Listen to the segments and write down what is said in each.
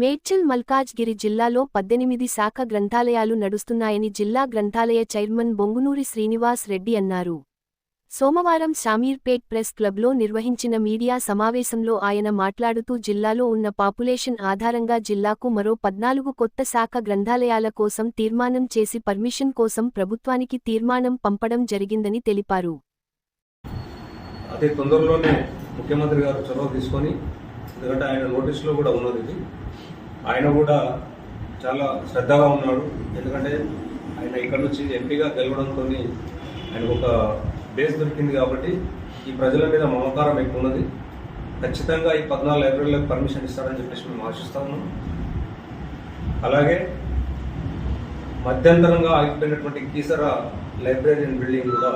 మేడ్చల్ మల్కాజ్గిరి జిల్లాలో పద్దెనిమిది శాఖ గ్రంథాలయాలు నడుస్తున్నాయని జిల్లా గ్రంథాలయ చైర్మన్ బొంగునూరి శ్రీనివాస్ రెడ్డి అన్నారు. సోమవారం షామీర్పేట్ ప్రెస్ క్లబ్లో నిర్వహించిన మీడియా సమావేశంలో ఆయన మాట్లాడుతూ జిల్లాలో ఉన్న పాపులేషన్ ఆధారంగా జిల్లాకు మరో పద్నాలుగు కొత్త శాఖ గ్రంథాలయాల కోసం తీర్మానం చేసి పర్మిషన్ కోసం ప్రభుత్వానికి తీర్మానం పంపడం జరిగిందని తెలిపారు. అతి తొందరలోనే ముఖ్యమంత్రి గారు చొరవ తీసుకొని ఎందుకంటే ఆయన నోటీసులో కూడా ఉన్నది ఇది. ఆయన కూడా చాలా శ్రద్ధగా ఉన్నాడు. ఎందుకంటే ఆయన ఇక్కడ నుంచి ఎంపీగా గెలవడంతో ఆయనకు ఒక బేస్ దొరికింది కాబట్టి ఈ ప్రజల మీద మమకారం ఎక్కువ ఉన్నది. ఖచ్చితంగా ఈ పద్నాలుగు లైబ్రరీలకు పర్మిషన్ ఇస్తారని చెప్పేసి మేము ఆశిస్తాము అలాగే మధ్యంతరంగా ఆగిపోయినటువంటి కీసర లైబ్రరీ అండ్ బిల్డింగ్ కూడా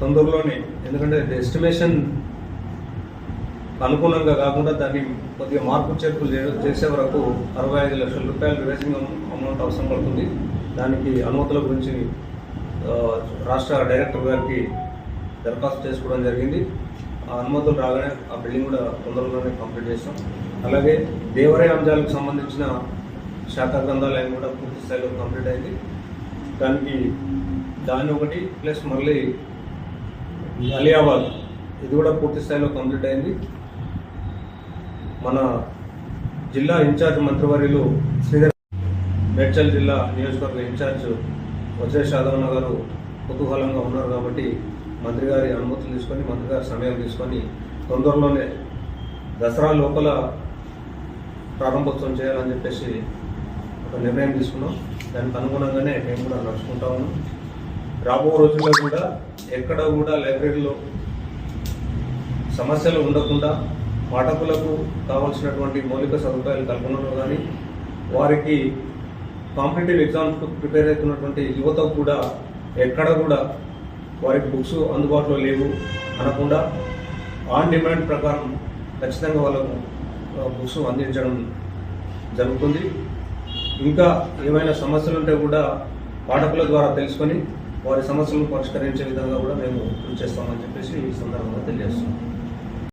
తొందరలోనే ఎందుకంటే ఎస్టిమేషన్ అనుగుణంగా కాకుండా దాన్ని కొద్దిగా మార్పు చేర్పులు చే- చేసే వరకు అరవై ఐదు లక్షల రూపాయలు రివైజింగ్ అమౌంట్ అవసరం పడుతుంది. దానికి అనుమతుల గురించి రాష్ట్ర డైరెక్టర్ గారికి దరఖాస్తు చేసుకోవడం జరిగింది. ఆ అనుమతులు రాగానే ఆ బిల్డింగ్ కూడా తొందరలోనే కంప్లీట్ చేస్తాం. అలాగే దేవరాయ అంశాలకు సంబంధించిన శాఖ గ్రంథాలయం కూడా పూర్తి స్థాయిలో కంప్లీట్ అయింది. దానికి దాన్ని ఒకటి ప్లస్ మళ్ళీ అలియాబాద్ ఇది కూడా పూర్తి స్థాయిలో కంప్లీట్ అయింది. మన జిల్లా ఇన్ఛార్జ్ మంత్రివర్యులు శ్రీధర్ మేడ్చల్ జిల్లా నియోజకవర్గ ఇన్ఛార్జ్ వజ్రేష్ యాదవన్న గారు కుతూహలంగా ఉన్నారు కాబట్టి మంత్రి గారి అనుమతులు తీసుకొని మంత్రి గారి సమయం తీసుకొని తొందరలోనే దసరా లోపల ప్రారంభోత్సవం చేయాలని చెప్పేసి ఒక నిర్ణయం తీసుకున్నాం. దానికి అనుగుణంగానే మేము కూడా నడుచుకుంటా ఉన్నాం. రాబో రోజుల్లో కూడా ఎక్కడ కూడా లైబ్రరీలో సమస్యలు ఉండకుండా పాఠకులకు కావాల్సినటువంటి మౌలిక సదుపాయాలు కల్పనలో కానీ వారికి కాంపిటేటివ్ ఎగ్జామ్స్కు ప్రిపేర్ అవుతున్నటువంటి యువతకు కూడా ఎక్కడ కూడా వారికి బుక్స్ అందుబాటులో లేవు అనకుండా ఆన్ డిమాండ్ ప్రకారం ఖచ్చితంగా వాళ్ళకు బుక్స్ అందించడం జరుగుతుంది. ఇంకా ఏమైనా సమస్యలు ఉంటే కూడా పాఠకుల ద్వారా తెలుసుకొని వారి సమస్యలను పరిష్కరించే విధంగా కూడా మేము కృషి చేస్తామని చెప్పేసి ఈ సందర్భంగా తెలియజేస్తున్నాం.